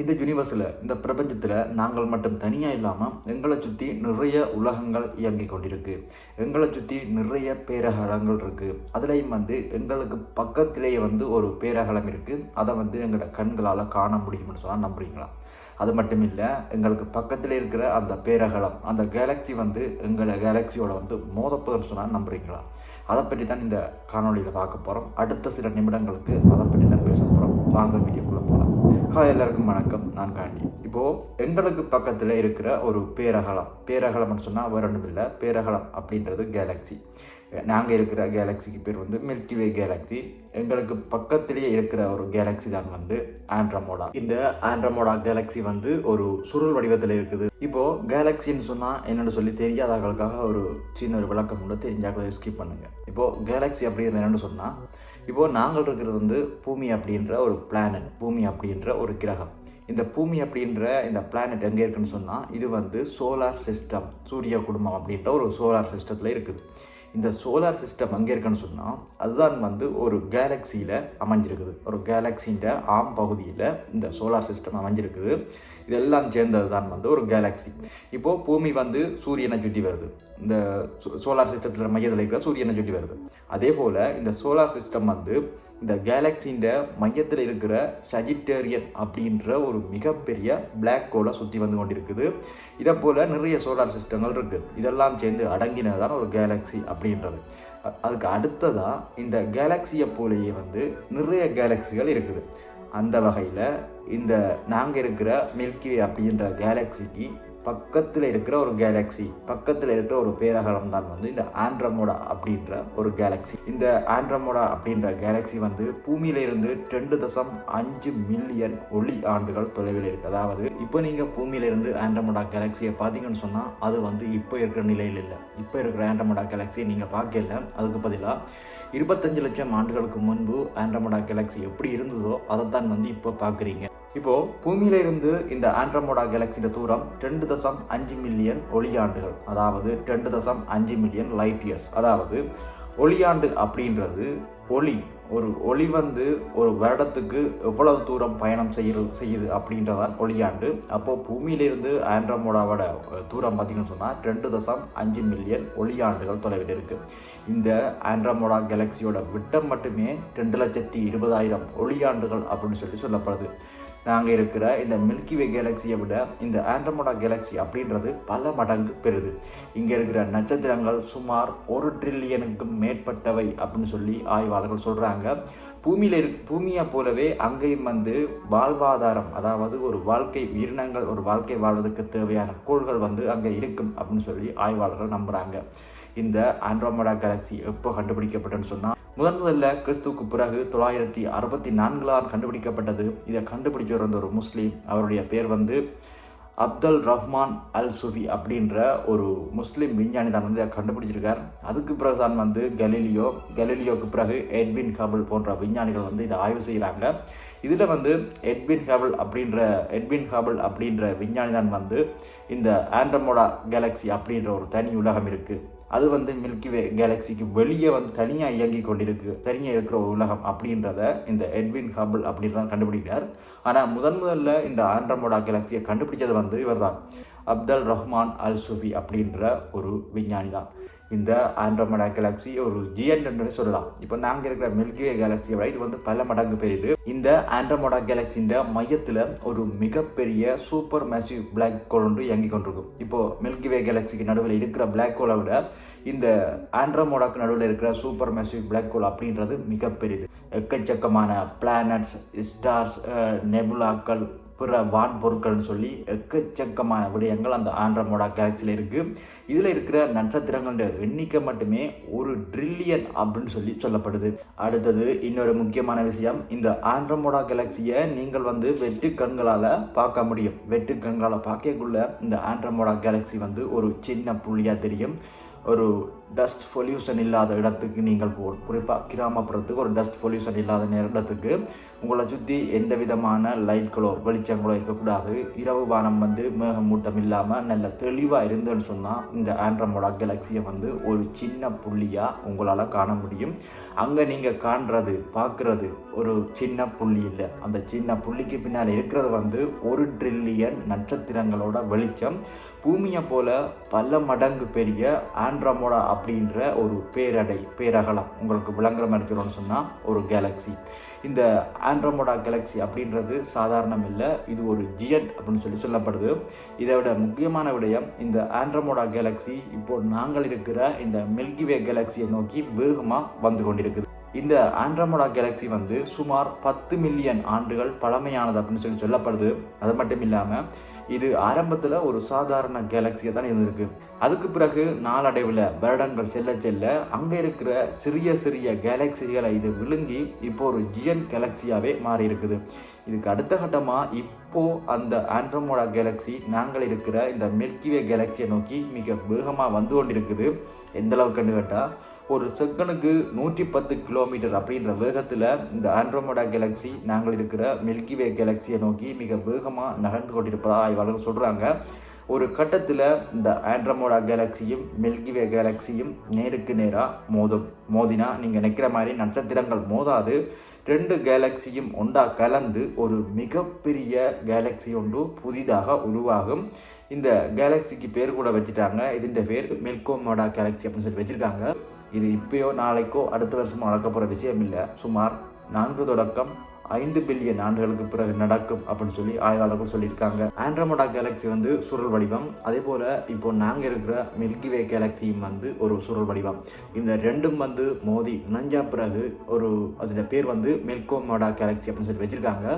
இந்த யூனிவர்ஸில் இந்த பிரபஞ்சத்தில் நாங்கள் மட்டும் தனியாக இல்லாமல் எங்களை சுற்றி நிறைய உலகங்கள் இயங்கி கொண்டிருக்கு. எங்களை சுற்றி நிறைய பேரகலங்கள் இருக்குது அதுலேயும் வந்து எங்களுக்கு பக்கத்திலேயே வந்து ஒரு பேரகலம் இருக்குது அதை வந்து எங்களோட கண்களால் காண முடியும்னு சொன்னால் நம்புறீங்களா? அது மட்டும் இல்லை எங்களுக்கு பக்கத்தில் இருக்கிற அந்த பேரகலம் அந்த கேலக்ஸி வந்து எங்களை கேலக்ஸியோட வந்து மோதப்போதுன்னு சொன்னால் நம்புறீங்களா? அதை பற்றி தான் இந்த காணொளியில் பார்க்க போகிறோம் அடுத்த சில நிமிடங்களுக்கு அதை பற்றி தான் பேச போகிறோம் வாங்க வீடியோக்குள்ளே போகலாம் ஹாய் எல்லாருக்கும் வணக்கம். நான் காண்டி. இப்போது எங்களுக்கு பக்கத்தில் இருக்கிற ஒரு பேரகலம். பேரகலம்னு சொன்னால் வேறு ஒன்றும் இல்லை. பேரகலம் அப்படின்றது கேலக்ஸி நாங்கள் இருக்கிற கேலக்ஸிக்கு பேர் வந்து மில்கி வே கேலக்ஸி எங்களுக்கு பக்கத்திலேயே இருக்கிற ஒரு கேலக்ஸி தான் வந்து ஆண்ட்ரமோடா இந்த ஆண்ட்ரமோடா கேலக்ஸி வந்து ஒரு சுருள் வடிவத்தில் இருக்குது. இப்போது கேலக்சின்னு சொன்னால் என்னென்னு சொல்லி தெரியாதவர்களுக்காக ஒரு சின்ன ஒரு விளக்கம் உண்டு தெரிஞ்சாக்களை ஸ்கிப் பண்ணுங்கள் இப்போ கேலக்ஸி அப்படிங்கிறது என்னென்னு சொன்னால் இப்போது நாங்கள் இருக்கிறது வந்து பூமி அப்படின்ற ஒரு பிளானட் பூமி அப்படின்ற ஒரு கிரகம். இந்த பூமி அப்படின்ற இந்த பிளானட் எங்கே இருக்குன்னு சொன்னால் இது வந்து சோலார் சிஸ்டம் சூரிய குடும்பம் அப்படின்ற ஒரு சோலார் சிஸ்டத்தில் இருக்குது. இந்த சோலார் சிஸ்டம் எங்கே இருக்குன்னு சொன்னால் அதுதான் வந்து ஒரு கேலக்சியில் அமைஞ்சிருக்குது. ஒரு கேலக்சின்ற ஆம் பகுதியில் இந்த சோலார் சிஸ்டம் அமைஞ்சிருக்குது. இதெல்லாம் சேர்ந்தது தான் வந்து ஒரு கேலக்ஸி இப்போது பூமி வந்து சூரியனை சுற்றி வருது. இந்த சோலார் சிஸ்டத்தில் மையத்தில் இருக்கிற சூரியனை சுற்றி வருது. அதே போல் இந்த சோலார் சிஸ்டம் வந்து இந்த கேலக்சின்ற மையத்தில் இருக்கிற சஜிட்டேரியன் அப்படின்ற ஒரு மிகப்பெரிய பிளாக் ஹோலை சுற்றி வந்து கொண்டிருக்குது. இதை போல் நிறைய சோலார் சிஸ்டங்கள் இருக்குது இதெல்லாம் சேர்ந்து அடங்கினது தான் ஒரு கேலக்சி அப்படின்றது. அதுக்கு அடுத்ததாக இந்த கேலக்சியை போலேயே வந்து நிறைய கேலக்சிகள் இருக்குது. அந்த வகையில் இந்த நாங்கள் இருக்கிற மில்கி அப்படின்ற கேலக்சிக்கு பக்கத்தில் இருக்கிற ஒரு கேலக்சி பக்கத்தில் இருக்கிற ஒரு பேரகலம் தான் வந்து இந்த ஆண்ட்ரமோடா அப்படின்ற ஒரு கேலக்சி இந்த ஆண்ட்ரமோடா அப்படின்ற கேலக்சி வந்து பூமியிலிருந்து ரெண்டு தசம் அஞ்சு மில்லியன் ஒளி ஆண்டுகள் தொலைவில் இருக்கு. அதாவது இப்போ நீங்கள் பூமியிலிருந்து ஆண்ட்ரமோடா கேலக்சியை பார்த்தீங்கன்னு சொன்னால் அது வந்து இப்போ இருக்கிற நிலையில் இல்லை. இப்போ இருக்கிற ஆண்ட்ரமோடா கேலக்சியை நீங்கள் பார்க்கல அதுக்கு பதிலாக இருபத்தஞ்சு லட்சம் ஆண்டுகளுக்கு முன்பு ஆண்ட்ரமோடா கேலக்சி எப்படி இருந்ததோ அதை தான் வந்து இப்போ பார்க்குறீங்க. இப்போ பூமியில இருந்து இந்த ஆண்ட்ரமோடா கேலக்சியோட தூரம் ரெண்டு தசம் அஞ்சு மில்லியன் ஒளியாண்டுகள் அதாவது ரெண்டு தசம் அஞ்சு மில்லியன் லைட் இயர்ஸ் அதாவது ஒளியாண்டு அப்படின்றது ஒளி ஒரு ஒளி வந்து ஒரு வருடத்துக்கு எவ்வளவு தூரம் பயணம் செய்ய செய்யுது அப்படின்றதான் ஒளியாண்டு. அப்போ பூமியிலிருந்து ஆண்ட்ரமோடாவோட தூரம் பார்த்தீங்கன்னு சொன்னால் ரெண்டு தசம் அஞ்சு மில்லியன் ஒளியாண்டுகள் தொலைவில் இருக்கு. இந்த ஆண்ட்ரமோடா கேலக்சியோட விட்டம் மட்டுமே ரெண்டு லட்சத்தி இருபதாயிரம் ஒளியாண்டுகள் அப்படின்னு சொல்லி சொல்லப்படுது. நாங்கள் இருக்கிற இந்த மில்கி வே கேலக்சியை விட இந்த ஆண்ட்ரமோடா கேலக்சி அப்படின்றது பல மடங்கு பெருது. இங்கே இருக்கிற நட்சத்திரங்கள் சுமார் ஒரு ட்ரில்லியனுக்கும் மேற்பட்டவை அப்படின்னு சொல்லி ஆய்வாளர்கள் சொல்கிறாங்க பூமியில் இரு பூமியை போலவே அங்கேயும் வந்து வாழ்வாதாரம் அதாவது ஒரு வாழ்க்கை உயிரினங்கள் ஒரு வாழ்க்கை வாழ்வதற்கு தேவையான கோள்கள் வந்து அங்கே இருக்கும் அப்படின்னு சொல்லி ஆய்வாளர்கள் நம்புகிறாங்க இந்த ஆண்ட்ரோமடா கேலக்சி எப்போ கண்டுபிடிக்கப்பட்டதுன்னு சொன்னால் முதன் முதல்ல கிறிஸ்துவுக்கு பிறகு தொள்ளாயிரத்தி அறுபத்தி நான்கில் கண்டுபிடிக்கப்பட்டது. இதை கண்டுபிடிச்சவர் வந்து ஒரு முஸ்லீம். அவருடைய பேர் வந்து அப்துல் ரஹ்மான் அல் சுஃபி அப்படின்ற ஒரு முஸ்லீம் விஞ்ஞானி தான் வந்து அதை கண்டுபிடிச்சிருக்கார். அதுக்கு பிறகு தான் வந்து கலீலியோ கலீலியோக்கு பிறகு எட்வின் ஹேபிள் போன்ற விஞ்ஞானிகள் வந்து இதை ஆய்வு செய்கிறாங்க. இதில் வந்து எட்வின் ஹேபிள் அப்படின்ற எட்வின் ஹேபிள் அப்படின்ற விஞ்ஞானி தான் வந்து இந்த ஆண்ட்ரமோடா கேலக்ஸி அப்படின்ற ஒரு தனி உலகம் இருக்குது அது வந்து மில்கி வே கேலக்சிக்கு வெளியே வந்து தனியாக இயங்கி கொண்டிருக்கு தனியாக இருக்கிற ஒரு உலகம் அப்படின்றத இந்த எட்வின் ஹபிள் அப்படின்றத கண்டுபிடிக்கிறார். ஆனால் முதன் முதல்ல இந்த ஆண்ட்ரமோடா கேலக்சியை கண்டுபிடிச்சது வந்து இவர்தான். அப்தல் ரஹ்மான் அல் சுஃபி அப்படின்ற ஒரு விஞ்ஞானி தான் இந்த ஆண்ட்ரோமடா கேலக்சி ஒரு ஜிஎன் என்று சொல்லலாம். இப்போ நாங்கள் இருக்கிற மில்கிவே கேலக்சியை விட இது வந்து பல மடங்கு பெரியது. இந்த ஆண்ட்ரோமடா கேலக்சின்ற மையத்தில் ஒரு மிகப்பெரிய சூப்பர் மேசிவ் பிளாக் ஹோல் ஒன்று இயங்கி கொண்டிருக்கும். இப்போ மில்கிவே கேலக்சிக்கு நடுவில் இருக்கிற பிளாக் ஹோலை விட இந்த ஆண்ட்ரமோடாக்கு நடுவில் இருக்கிற சூப்பர் மெசிவ் பிளாக் ஹோல் அப்படின்றது மிகப்பெரியது எக்கச்சக்கமான பிளானட்ஸ் ஸ்டார்ஸ் நெபுலாக்கள் பிற வான் பொருட்கள்னு சொல்லி எக்கச்சக்கமான விடயங்கள் அந்த ஆண்ட்ரமோடா கேலக்சியில் இருக்குது இதில் இருக்கிற நட்சத்திரங்களோட எண்ணிக்கை மட்டுமே ஒரு ட்ரில்லியன் அப்படின்னு சொல்லி சொல்லப்படுது. அடுத்தது இன்னொரு முக்கியமான விஷயம் இந்த ஆண்ட்ரமோடா கேலக்சியை நீங்கள் வந்து வெட்டு கண்களால் பார்க்க முடியும். வெட்டு கண்களால் பார்க்கக்குள்ள இந்த ஆண்ட்ரமோடா கேலக்சி வந்து ஒரு சின்ன புள்ளியாக தெரியும். ஒரு டஸ்ட் பொல்யூஷன் இல்லாத இடத்துக்கு நீங்கள் போ குறிப்பாக கிராமப்புறத்துக்கு ஒரு டஸ்ட் பொல்யூஷன் இல்லாத இடத்துக்கு உங்களை சுற்றி எந்த விதமான லைட்களோ வெளிச்சங்களோ இருக்கக்கூடாது. இரவு வானம் வந்து மேகமூட்டம் இல்லாமல் நல்ல தெளிவாக இருந்துன்னு சொன்னால் இந்த ஆண்ட்ரமோட கேலக்ஸியை வந்து ஒரு சின்ன புள்ளியாக உங்களால் காண முடியும். அங்கே நீங்கள் காண்றது பார்க்குறது ஒரு சின்ன புள்ளி இல்லை. அந்த சின்ன புள்ளிக்கு பின்னால் இருக்கிறது வந்து ஒரு ட்ரில்லியன் நட்சத்திரங்களோட வெளிச்சம். பூமியை போல பல மடங்கு பெரிய ஆண்ட்ரமோடா அப்படின்ற ஒரு பேரடை பேரகலம் உங்களுக்கு விளங்குற மாதிரி இருக்கிறோன்னு சொன்னால் ஒரு கேலக்ஸி இந்த ஆண்ட்ரமோடா கேலக்ஸி அப்படின்றது சாதாரணம் இல்லை. இது ஒரு ஜியட் அப்படின்னு சொல்லி சொல்லப்படுது. இதை விட முக்கியமான விடயம் இந்த ஆண்ட்ரமோடா கேலக்ஸி இப்போ நாங்கள் இருக்கிற இந்த மில்கிவே கேலக்சியை நோக்கி வேகமாக வந்து கொண்டிருக்குது. இந்த ஆண்ட்ரமோடா கேலக்ஸி வந்து சுமார் பத்து மில்லியன் ஆண்டுகள் பழமையானது அப்படின்னு சொல்லி சொல்லப்படுது. அது மட்டும் இல்லாமல் இது ஆரம்பத்தில் ஒரு சாதாரண கேலக்சியாக தான் இருந்திருக்கு. அதுக்கு பிறகு நாளடைவில் வருடங்கள் செல்ல செல்ல அங்கே இருக்கிற சிறிய சிறிய கேலக்சிகளை இது விழுங்கி இப்போ ஒரு ஜியன் கேலக்சியாகவே மாறி இருக்குது இதுக்கு அடுத்த கட்டமாக இப்போது அந்த ஆண்ட்ரமோடா கேலக்சி நாங்கள் இருக்கிற இந்த மில்கிவே கேலக்சியை நோக்கி மிக வேகமாக வந்து கொண்டிருக்குது. எந்த அளவுக்குன்னு கேட்டால் ஒரு செகண்டுக்கு நூற்றி பத்து கிலோமீட்டர் அப்படின்ற வேகத்தில் இந்த ஆண்ட்ரோமோடா கேலக்சி நாங்கள் இருக்கிற மில்கிவே கேலக்சியை நோக்கி மிக வேகமாக நகர்ந்து கொண்டிருப்பதாக ஆய்வாளர்கள் சொல்கிறாங்க ஒரு கட்டத்தில் இந்த ஆண்ட்ரமோடா கேலக்சியும் மில்கிவே கேலக்சியும் நேருக்கு நேராக மோதும். மோதினா நீங்கள் நிற்கிற மாதிரி நட்சத்திரங்கள் மோதாது. ரெண்டு கேலக்சியும் ஒன்றா கலந்து ஒரு மிகப்பெரிய கேலக்சி ஒன்று புதிதாக உருவாகும். இந்த கேலக்சிக்கு பேர் கூட வச்சுட்டாங்க. இதுன்ற பேர் மில்கோமோடா கேலக்சி அப்படின்னு சொல்லி வச்சுருக்காங்க. இது இப்பயோ நாளைக்கோ அடுத்த வருஷமோ நடக்க போகிற விஷயம் இல்லை சுமார் நான்கு தொடக்கம் ஐந்து பில்லியன் ஆண்டுகளுக்கு பிறகு நடக்கும் அப்படின்னு சொல்லி ஆய்வாளர்கள் சொல்லியிருக்காங்க. ஆண்ட்ரமோடா கேலக்சி வந்து சுருள் வடிவம். அதே போல் இப்போ நாங்கள் இருக்கிற மில்கிவே கேலக்சியும் வந்து ஒரு சுருள் வடிவம். இந்த ரெண்டும் வந்து மோதி இணைஞ்சா பிறகு ஒரு அதில் பேர் வந்து மில்கோமோடா கேலக்சி அப்படின்னு சொல்லி வச்சுருக்காங்க.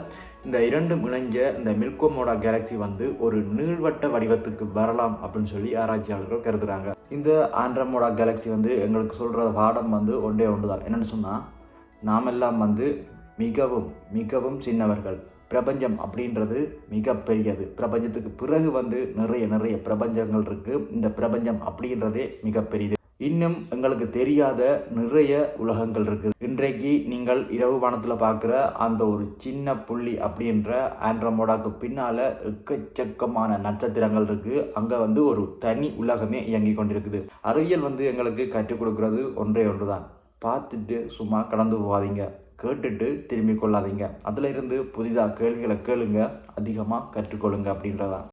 இந்த இரண்டும் இணைஞ்ச இந்த மில்கோமோடா கேலக்சி வந்து ஒரு நீள்வட்ட வடிவத்துக்கு வரலாம் அப்படின்னு சொல்லி ஆராய்ச்சியாளர்கள் கருதுகிறாங்க இந்த ஆண்ட்ரமோடா கேலக்ஸி வந்து எங்களுக்கு சொல்கிற பாடம் வந்து ஒன்றே ஒன்று தான் என்னென்னு சொன்னால் நாமெல்லாம் வந்து மிகவும் மிகவும் சின்னவர்கள். பிரபஞ்சம் அப்படின்றது மிகப்பெரியது பிரபஞ்சத்துக்கு பிறகு வந்து நிறைய நிறைய பிரபஞ்சங்கள் இருக்குது இந்த பிரபஞ்சம் அப்படின்றதே மிகப்பெரியது இன்னும் எங்களுக்கு தெரியாத நிறைய உலகங்கள் இருக்குது. இன்றைக்கு நீங்கள் இரவு வானத்தில் பார்க்குற அந்த ஒரு சின்ன புள்ளி அப்படின்ற ஆண்ட்ரமோடாக்கு பின்னால் எக்கச்சக்கமான நட்சத்திரங்கள் இருக்குது அங்கே வந்து ஒரு தனி உலகமே இயங்கி கொண்டிருக்குது. அறிவியல் வந்து எங்களுக்கு கற்றுக் கொடுக்கறது ஒன்றே ஒன்று தான் பார்த்துட்டு சும்மா கடந்து போகாதீங்க. கேட்டுட்டு திரும்பி கொள்ளாதீங்க. அதில் இருந்து புதிதாக கேள்விகளை கேளுங்க. அதிகமாக கற்றுக்கொள்ளுங்க அப்படின்றதான்.